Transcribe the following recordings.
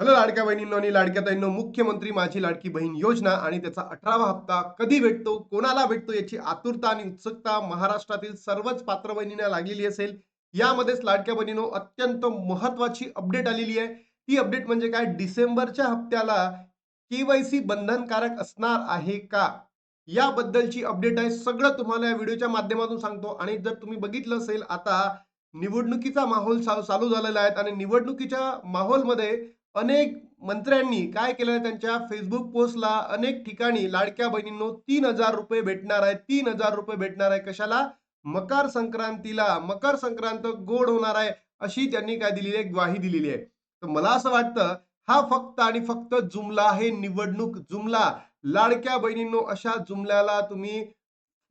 Hello लाडक्या बहिणींनो आणि लाडक्या ताईंनो मुख्यमंत्री माझी लाडकी बहीण योजना आणि त्याचा अठरावा हप्ता कधी भेटतो कोणाला भेटतो याची आतुरता आणि उत्सुकता महाराष्ट्रातील सर्वच पात्र बहिणींना लागलेली असेल. यामध्येच लाडक्या बहिणीनो अत्यंत महत्वाची अपडेट आलेली आहे. ती अपडेट म्हणजे काय? डिसेंबरच्या हप्त्याला केवायसी बंधनकारक असणार आहे का? याबद्दलची अपडेट आहे. सगळं तुम्हाला या व्हिडिओच्या माध्यमातून सांगतो. आणि जर तुम्ही बघितलं असेल आता निवडणुकीचा माहोल चालू झालेला आहे. आणि निवडणुकीच्या माहोलमध्ये अनेक मंत्र्यांनी काय केलं आहे त्यांच्या फेसबुक पोस्टला अनेक ठिकाणी लाडक्या बहिणींनो तीन हजार रुपये भेटणार आहे तीन हजार रुपये भेटणार आहे. कशाला? मकर संक्रांतीला. मकर संक्रांत गोड होणार आहे अशी त्यांनी काय दिलेली आहे? ग्वाही दिलेली आहे. तर मला असं वाटतं हा फक्त आणि फक्त जुमला आहे निवडणूक जुमला. लाडक्या बहिणींनो अशा जुमल्याला तुम्ही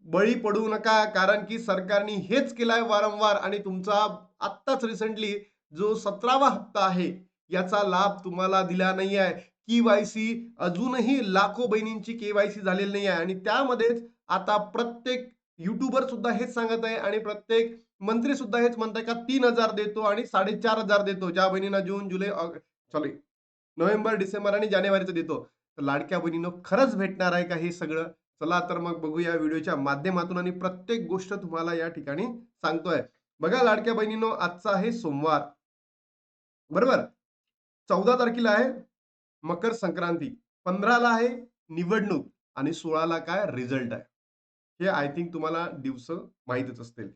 बळी पडू नका कारण की सरकारने हेच केलंय वारंवार. आणि तुमचा आत्ताच रिसेंटली जो सतरावा हप्ता आहे याचा लाभ तुम्हाला दिला नाही आहे केवायसी अजूनही लाखो बहिणींची केवायसी झालेली नाही आहे आणि त्यामध्येच आता प्रत्येक युट्यूबर सुद्धा हेच सांगत आहे आणि प्रत्येक मंत्री सुद्धा हेच म्हणत आहे का तीन हजार देतो आणि साडेचार हजार देतो. ज्या बहिणींना जून जुलै सॉरी नोव्हेंबर डिसेंबर आणि जानेवारीचं देतो. तर लाडक्या बहिणीनं खरंच भेटणार आहे का हे सगळं? चला तर मग बघूया व्हिडिओच्या माध्यमातून आणि प्रत्येक गोष्ट तुम्हाला या ठिकाणी सांगतोय. बघा लाडक्या बहिणीनो आजचा आहे सोमवार. बरोबर? चौदा तारखेला आहे मकर संक्रांती. पंधराला आहे निवडणूक आणि सोळाला काय रिझल्ट आहे. हे आय थिंक तुम्हाला दिवस माहीतच असतील.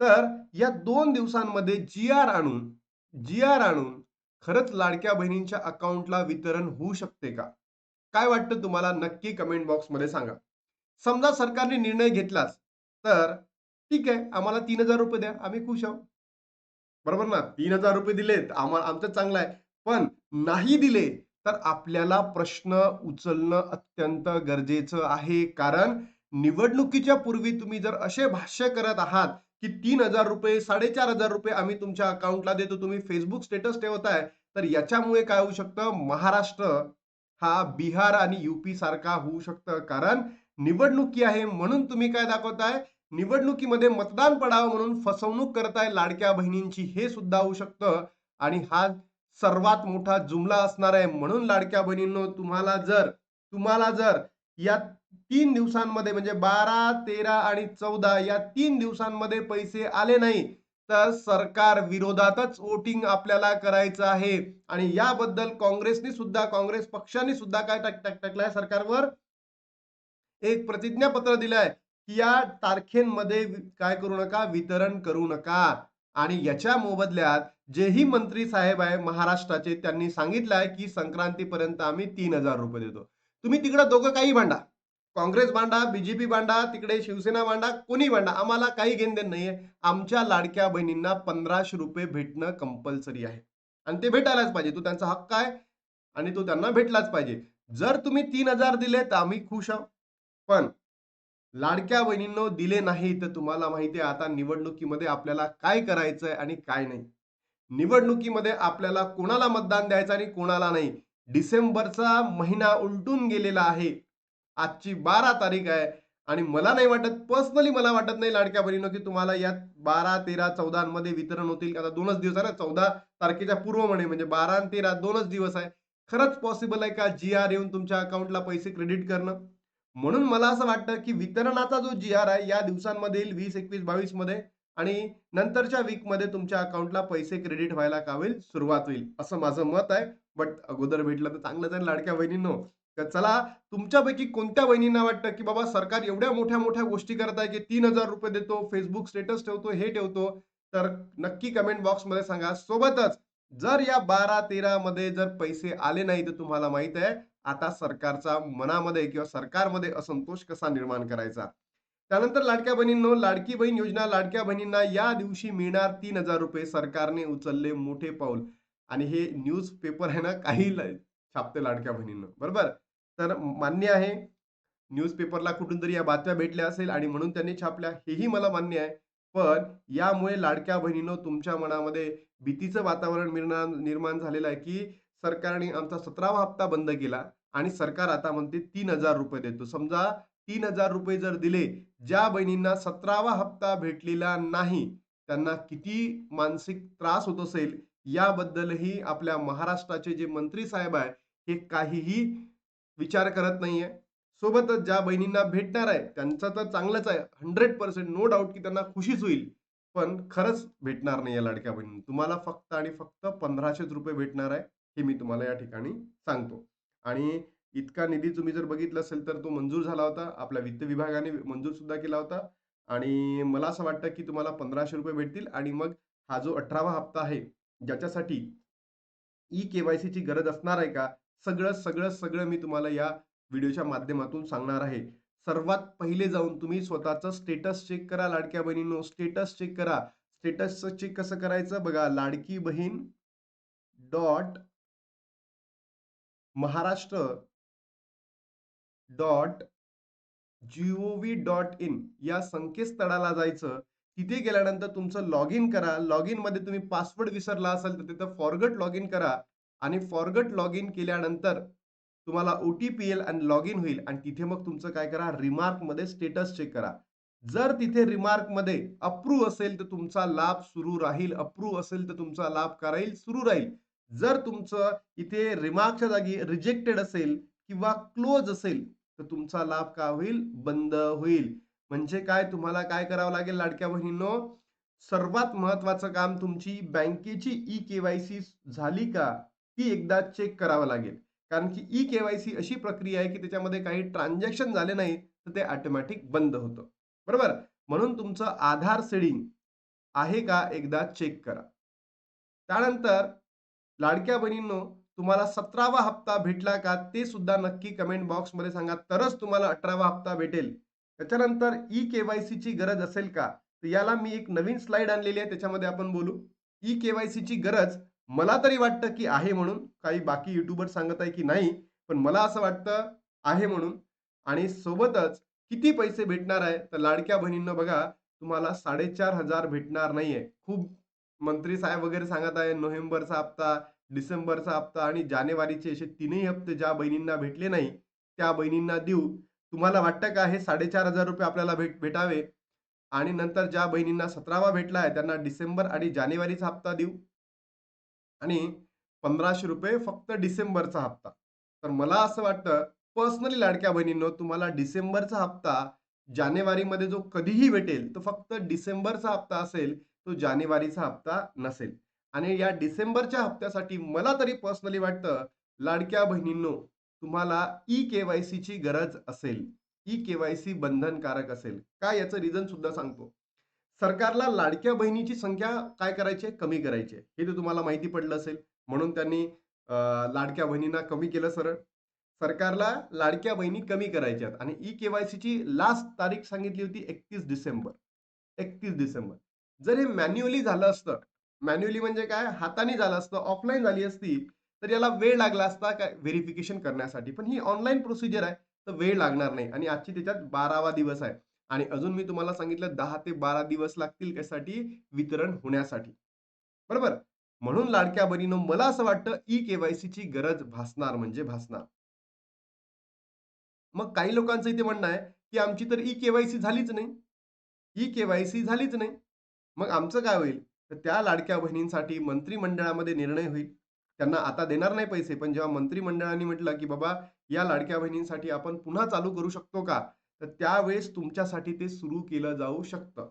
तर या दोन दिवसांमध्ये जी आर आणून जी आर आणून खरंच लाडक्या बहिणींच्या अकाउंटला वितरण होऊ शकते का? काय वाटतं तुम्हाला? नक्की कमेंट बॉक्समध्ये सांगा. समजा सरकारने निर्णय घेतलाच तर ठीक आहे आम्हाला तीन हजार रुपये द्या. आम्ही खुश आहोत. बरोबर ना? तीन हजार रुपये दिलेत. आम्हाला आमचं चांगलं आहे. पण नाही दिले तर आपल्याला प्रश्न उचलणं अत्यंत गरजेचं आहे. कारण निवडणुकीच्या पूर्वी तुम्ही जर असे भाष्य करत आहात की तीन हजार रुपये साडेचार हजार रुपये आम्ही तुमच्या अकाउंटला देतो तुम्ही फेसबुक स्टेटस ठेवताय तर याच्यामुळे काय होऊ शकतं? महाराष्ट्र हा बिहार आणि युपी सारखा होऊ शकतं. कारण निवडणुकी आहे म्हणून तुम्ही काय दाखवताय? निवडणुकीमध्ये मतदान पडावं म्हणून फसवणूक करताय लाडक्या बहिणींची हे सुद्धा होऊ शकतं. आणि हा सर्वात मोठा जुमला असणार आहे. म्हणून लाडक्या बहिणींनो तुम्हाला जर तुम्हाला जर या तीन दिवसांमध्ये म्हणजे बारा तेरा आणि चौदा या तीन दिवसांमध्ये पैसे आले नाही तर सरकार विरोधातच वोटिंग आपल्याला करायचं आहे. आणि याबद्दल काँग्रेसने सुद्धा काँग्रेस पक्षाने सुद्धा काय टाक टाक टाकलाय? सरकारवर एक प्रतिज्ञापत्र दिलंय की या तारखेंमध्ये काय करू नका? वितरण करू नका. आणि याच्या मोबदल्यात जेही मंत्री साहेब आहे महाराष्ट्राचे त्यांनी सांगितलं आहे की संक्रांतीपर्यंत आम्ही तीन हजार रुपये देतो. तुम्ही तिकडं दोघं काही भांडा. काँग्रेस भांडा बीजेपी भांडा तिकडे शिवसेना भांडा कोणी भांडा आम्हाला काही घेण देण नाहीये. आमच्या लाडक्या बहिणींना पंधराशे रुपये भेटणं कंपल्सरी आहे. आणि ते भेटायलाच पाहिजे. तो त्यांचा हक्क आहे आणि तो त्यांना भेटलाच पाहिजे. जर तुम्ही तीन हजार दिले तर आम्ही खुश आहोत. पण लाडक्या बहिणींनो दिले नाही तर तुम्हाला माहिती आहे आता निवडणुकीमध्ये आपल्याला काय करायचंय आणि काय नाही. निवडणुकीमध्ये आपल्याला कोणाला मतदान द्यायचं आणि कोणाला नाही? डिसेंबरचा महिना उलटून गेलेला आहे. आजची बारा तारीख आहे आणि मला नाही वाटत पर्सनली मला वाटत नाही लाडक्या बहिणीनो की तुम्हाला यात बारा तेरा चौदामध्ये वितरण होतील. आता दोनच दिवस आहे ना चौदा तारखेच्या पूर्व म्हणे म्हणजे बारा आणि तेरा दोनच दिवस आहे. खरंच पॉसिबल आहे का जी आर येऊन तुमच्या अकाउंटला पैसे क्रेडिट करणं? म्हणून मला असं वाटतं की वितरणाचा जो जी आर आहे या दिवसांमध्ये येईल वीस एकवीस बावीसमध्ये आणि नंतरच्या वीकमध्ये तुमच्या अकाउंटला पैसे क्रेडिट व्हायला का होईल सुरुवात होईल असं माझं मत आहे. बट अगोदर भेटलं तर चांगलं जाईल लाडक्या बहिणींनो. तर चला तुमच्यापैकी कोणत्या बहिणींना वाटतं की बाबा सरकार एवढ्या मोठ्या मोठ्या गोष्टी करत आहे की तीन हजार रुपये देतो फेसबुक स्टेटस ठेवतो हे ठेवतो? तर नक्की कमेंट बॉक्समध्ये सांगा. सोबतच जर या बारा तेरा मध्ये जर पैसे आले नाही तर तुम्हाला माहीत आहे आता सरकारचा मनामध्ये किंवा सरकारमध्ये असंतोष कसा निर्माण करायचा? त्यानंतर लाडक्या बहिणींनो लाडकी बहीण योजना लाडक्या बहिणींना या दिवशी मिळणार तीन हजार रुपये सरकारने उचलले मोठे पाऊल. आणि हे न्यूज पेपर आहे ना काही छापते लाडक्या बहिणींनो. बरोबर? तर मान्य आहे न्यूज पेपरला कुठून तरी या बातम्या भेटल्या असेल आणि म्हणून त्यांनी छापल्या हेही मला मान्य आहे. पण यामुळे लाडक्या बहिणींनो तुमच्या मनामध्ये भीतीचं वातावरण निर्माण झालेलं आहे की सरकारने आमचा सतरावा हप्ता बंद केला आणि सरकार आता म्हणते तीन हजार रुपये देतो. समजा तीन हजार रुपये जर दिले ज्या बहिणींना सतरावा हप्ता भेटलेला नाही त्यांना किती मानसिक त्रास होत असेल याबद्दलही आपल्या महाराष्ट्राचे जे मंत्री साहेब आहे हे काहीही विचार करत नाहीये. सोबतच ज्या बहिणींना भेटणार आहे त्यांचं तर चांगलंच आहे. हंड्रेड पर्सेंट नो डाऊट की त्यांना खुशीच होईल. पण खरंच भेटणार नाही या लाडक्या बहिणी तुम्हाला फक्त आणि फक्त पंधराशेच रुपये भेटणार आहे. हे मी तुम्हाला या ठिकाणी सांगतो. आणि इतका निधी तुम्ही जर बघितलं असेल तर तो मंजूर झाला होता. आपल्या वित्त विभागाने मंजूर सुद्धा केला होता. आणि मला असं वाटतं की तुम्हाला पंधराशे रुपये भेटतील आणि मग हा जो अठरावा हप्ता आहे ज्याच्यासाठी ई केवायसी ची गरज असणार आहे का? सगळं सगळं सगळं मी तुम्हाला या व्हिडिओच्या माध्यमातून सांगणार आहे. सर्वात पहिले जाऊन तुम्ही स्वतःचं स्टेटस चेक करा लाडक्या बहिणींनो. स्टेटस चेक करा. स्टेटस चेक कसं करायचं? बघा Ladki Bahin dot Maharashtra dot G O V dot in या संकेतस्थळाला जायचं. तिथे गेल्यानंतर तुमचं लॉग इन करा. लॉग इनमध्ये तुम्ही पासवर्ड विसरला असेल तर तिथं फॉरगट लॉग इन करा. आणि फॉरगट लॉग इन केल्यानंतर तुम्हाला ओ टी पी येईल आणि लॉग इन होईल. आणि तिथे मग तुमचं काय करा? रिमार्कमध्ये स्टेटस चेक करा. जर तिथे रिमार्कमध्ये अप्रूव्ह असेल तर तुमचा लाभ सुरू राहील. अप्रूव्ह असेल तर तुमचा लाभ कराईल सुरू राहील. जर तुमचं इथे रिमार्कच्या जागी रिजेक्टेड असेल किंवा क्लोज असेल तर तुमचा लाभ काय होईल? बंद होईल. म्हणजे काय? तुम्हाला काय करावं लागेल लाडक्या बहिणींनो? सर्वात महत्वाचं काम तुमची बँकेची ई केवायसी झाली का? ती एकदा चेक करावं लागेल. कारण की ई केवायसी अशी प्रक्रिया आहे की त्याच्यामध्ये काही ट्रान्झॅक्शन झाले नाही तर ते ऑटोमॅटिक बंद होतं. बरोबर? म्हणून तुमचं आधार सेडिंग आहे का? एकदा चेक करा. त्यानंतर लाडक्या बहिणींनो तुम्हाला सतरावा हप्ता भेटला का ते सुद्धा नक्की कमेंट बॉक्समध्ये सांगा. तरच तुम्हाला अठरावा हप्ता भेटेल. त्याच्यानंतर ई केवायसी ची गरज असेल का? तर याला मी एक नवीन स्लाइड आणलेली आहे त्याच्यामध्ये आपण बोलू. ई केवायसी ची गरज मला तरी वाटतं की आहे म्हणून. काही बाकी युट्यूबर सांगत आहे की नाही पण मला असं वाटतं आहे म्हणून. आणि सोबतच किती पैसे भेटणार आहे? तर लाडक्या बहिणींना बघा तुम्हाला साडेचार हजार भेटणार नाहीये. खूप मंत्री साहेब वगैरे सांगत आहे नोव्हेंबरचा हप्ता डिसेंबरचा हप्ता आणि जानेवारीचे असे तीनही हप्ते ज्या बहिणींना भेटले नाही त्या बहिणींना देऊ. तुम्हाला वाटतं का हे साडेचार हजार रुपये आपल्याला भेट भेटावे? आणि नंतर ज्या बहिणींना सतरावा भेटला आहे त्यांना डिसेंबर आणि जानेवारीचा हप्ता देऊ? आणि पंधराशे रुपये फक्त डिसेंबरचा हप्ता. तर मला असं वाटतं पर्सनली लाडक्या बहिणींनो तुम्हाला डिसेंबरचा हप्ता जानेवारीमध्ये जो कधीही भेटेल तो फक्त डिसेंबरचा हप्ता असेल तो जानेवारीचा हप्ता नसेल. आणि या डिसेंबरच्या हप्त्यासाठी मला तरी पर्सनली वाटतं लाडक्या बहिणींनो तुम्हाला ई केवायसी ची गरज असेल. ई केवायसी बंधनकारक असेल. काय याचं रिझन सुद्धा सांगतो. सरकारला लाडक्या बहिणीची संख्या काय करायची आहे? कमी करायची हे तर तुम्हाला माहिती पडलं असेल. म्हणून त्यांनी लाडक्या बहिणींना कमी केलं सरळ. सरकारला लाडक्या बहिणी कमी करायच्यात. आणि ई केवायसी ची लास्ट तारीख सांगितली होती एकतीस डिसेंबर. एकतीस डिसेंबर. जर हे मॅन्युअली झालं असतं मॅन्युअली म्हणजे काय? हाताने झालं असतं ऑफलाईन झाली असती तर याला वेळ लागला असता काय? व्हेरिफिकेशन करण्यासाठी. पण ही ऑनलाईन प्रोसिजर आहे तर वेळ लागणार नाही. आणि आजची त्याच्यात बारावा दिवस आहे. आणि अजून मी तुम्हाला सांगितलं दहा ते बारा दिवस लागतील त्यासाठी वितरण होण्यासाठी. बरोबर? म्हणून लाडक्या बरीनं मला असं वाटतं ई केवायसी ची गरज भासणार म्हणजे भासणार. मग काही लोकांचं इथे म्हणणं आहे की आमची तर ई केवायसी झालीच नाही. ई केवायसी झालीच नाही. मग आमचं काय होईल? तर त्या लाडक्या बहिणींसाठी मंत्रिमंडळामध्ये निर्णय होईल. त्यांना आता देणार नाही पैसे पण जेव्हा मंत्रिमंडळाने म्हटलं की बाबा या लाडक्या बहिणींसाठी आपण पुन्हा चालू करू शकतो का? तर त्यावेळेस तुमच्यासाठी ते सुरू केलं जाऊ शकतं.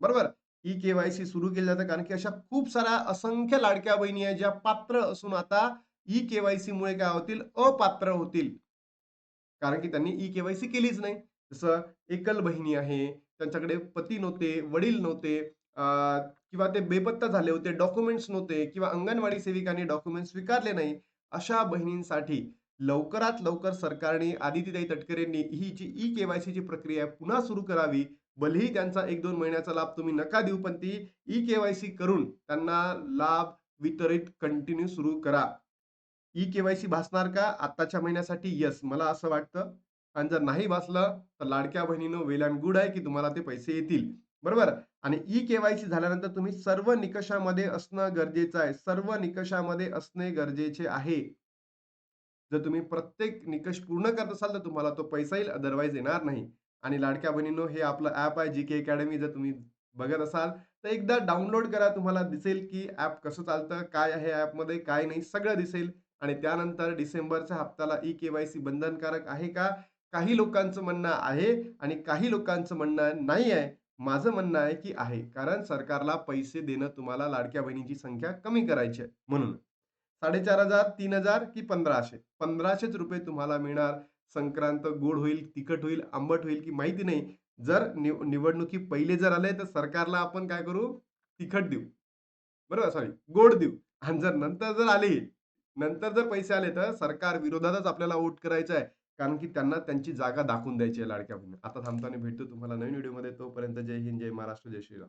बरोबर? ई केवायसी सुरू केलं जातं कारण की अशा खूप साऱ्या असंख्य लाडक्या बहिणी आहेत ज्या पात्र असून आता ई केवायसी मुळे काय होतील? अपात्र होतील. कारण की त्यांनी ई केवायसी केलीच नाही. जसं एकल बहिणी आहे त्यांच्याकडे पती नव्हते वडील नव्हते किंवा ते बेपत्ता झाले होते डॉक्युमेंट्स नव्हते किंवा अंगणवाडी सेविकांनी डॉक्युमेंट स्वीकारले नाही अशा बहिणींसाठी लवकरात लवकर सरकारने आदित्यताई तटकरेंनी ही जी ई केवायसी ची प्रक्रिया पुन्हा सुरू करावी. भलेही त्यांचा एक दोन महिन्याचा लाभ तुम्ही नका देऊ पण ती ई केवायसी करून त्यांना लाभ वितरित कंटिन्यू सुरू करा. ई केवायसी भासणार का? आत्ताच्या महिन्यासाठी यस मला असं वाटतं. आणि जर नाही भासलं तर लाडक्या बहिणीनं वेल अँड गुड आहे की तुम्हाला ते पैसे येतील. बरोबर? आणि ई केवायसी झाल्यानंतर तुम्ही सर्व निकषामध्ये असणं गरजेचं आहे सर्व निकषामध्ये असणे गरजेचे आहे जर तुम्ही प्रत्येक निकष पूर्ण करत असाल तर तुम्हाला तो पैसा येईल अदरवाईज येणार नाही आणि लाडक्या बहिणींनो हे आपलं ऍप आहे जी के अकॅडमी जर तुम्ही बघत असाल तर एकदा डाउनलोड करा. तुम्हाला दिसेल की ॲप कसं चालतं, काय आहे ॲपमध्ये, काय नाही सगळं दिसेल आणि त्यानंतर डिसेंबरच्या हप्त्याला ई-के-वाय-सी बंधनकारक आहे का? काही लोकांचं म्हणणं आहे आणि काही लोकांचं म्हणणं नाही आहे. माझं म्हणणं आहे की आहे. कारण सरकारला पैसे देणं तुम्हाला लाडक्या बहिणीची संख्या कमी करायची आहे म्हणून. 4,500, 3,000 की पंधराशे पंधराशेच रुपये तुम्हाला मिळणार. संक्रांत गोड होईल, तिखट होईल, आंबट होईल की माहिती नाही. जर निव निवडणुकी पहिले जर आले तर सरकारला आपण काय करू? तिखट देऊ. बरोबर सॉरी गोड देऊ आणि जर नंतर जर आले, नंतर जर पैसे आले तर सरकार विरोधातच आपल्याला वोट करायचं आहे. कारण की त्यांना त्यांची जागा दाखवून द्यायची आहे लाडक्या बहिणींना. आता थांबतो आणि भेटतो तुम्हाला नवीन व्हिडिओमध्ये. तोपर्यंत जय हिंद, जय महाराष्ट्र, जय श्रीराम.